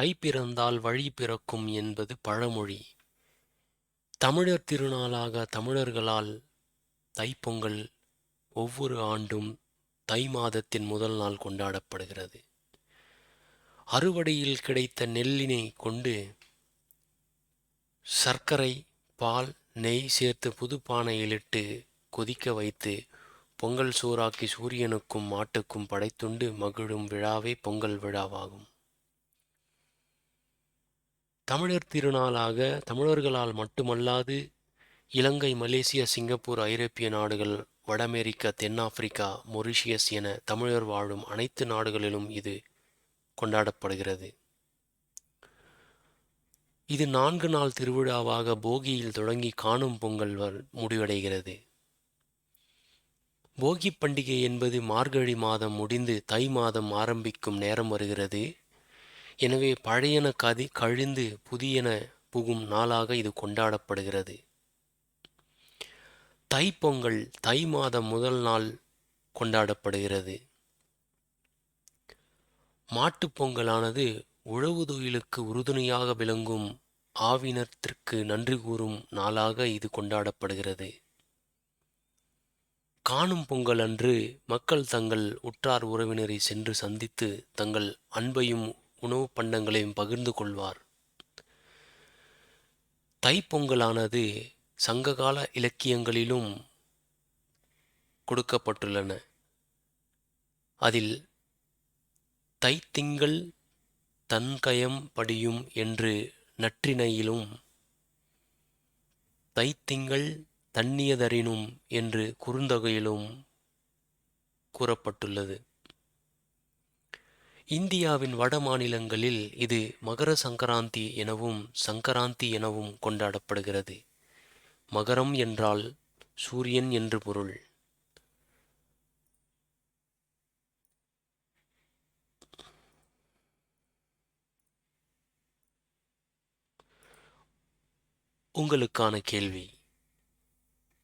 கை பிறந்தால் வழி பிறக்கும் என்பது பழமொழி. தமிழர் திருநாளாக தமிழர்களால் தைப்பொங்கல் ஒவ்வொரு ஆண்டும் தை மாதத்தின் முதல் நாள் கொண்டாடப்படுகிறது. அறுவடையில் கிடைத்த நெல்லினை கொண்டு சர்க்கரை பால் நெய் சேர்த்து புது பானையிலிட்டு கொதிக்க வைத்து பொங்கல் சூறாக்கி சூரியனுக்கும் மாட்டுக்கும் படைத்துண்டு மகிழும் விழாவே பொங்கல் விழாவாகும். தமிழர் திருநாளாக தமிழர்களால் மட்டுமல்லாது இலங்கை மலேசியா சிங்கப்பூர் ஐரோப்பிய நாடுகள் வட அமெரிக்கா தென்னாப்பிரிக்கா மொரிஷியஸ் என தமிழர் வாழும் அனைத்து நாடுகளிலும் இது கொண்டாடப்படுகிறது. இது நான்கு நாள் திருவிழாவாக போகியில் தொடங்கி காணும் பொங்கல் முடிவடைகிறது. போகி பண்டிகை என்பது மார்கழி மாதம் முடிந்து தை மாதம் ஆரம்பிக்கும் நேரம் வருகிறது. எனவே பழையன கதி கழிந்து புதியன புகும் நாளாக இது கொண்டாடப்படுகிறது. தைப்பொங்கல் தை மாதம் முதல் நாள் கொண்டாடப்படுகிறது. மாட்டுப் பொங்கலானது உழவு தொழிலுக்கு உறுதுணையாக விளங்கும் ஆவினத்திற்கு நன்றி கூறும் நாளாக இது கொண்டாடப்படுகிறது. காணும் பொங்கல் அன்று மக்கள் தங்கள் உற்றார் உறவினரை சென்று சந்தித்து தங்கள் அன்பையும் உணவு பண்டங்களையும் பகிர்ந்து கொள்வார். தைப்பொங்கலானது சங்ககால இலக்கியங்களிலும் கொடுக்கப்பட்டுள்ளன. அதில் தைத்திங்கள் தன்கயம் படியும் என்று நற்றினையிலும் தைத்திங்கள் தண்ணியதறினும் என்று குறுந்தொகையிலும் கூறப்பட்டுள்ளது. இந்தியாவின் வட மாநிலங்களில் இது மகர சங்கராந்தி எனவும் சங்கராந்தி எனவும் கொண்டாடப்படுகிறது. மகரம் என்றால் சூரியன் என்று பொருள். உங்களுக்கான கேள்வி.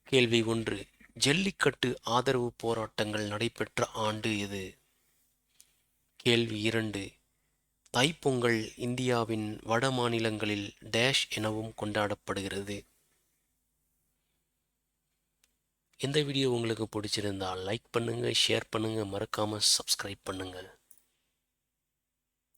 கேள்வி ஒன்று ஜல்லிக்கட்டு ஆதரவு போராட்டங்கள் நடைபெற்ற ஆண்டு எது? கேள்வி இரண்டு. தைப்பொங்கல் இந்தியாவின் வட மாநிலங்களில் டேஷ் எனவும் கொண்டாடப்படுகிறது. இந்த வீடியோ உங்களுக்கு பிடிச்சிருந்தால் லைக் பண்ணுங்கள் ஷேர் பண்ணுங்கள் மறக்காமல் சப்ஸ்கிரைப் பண்ணுங்கள்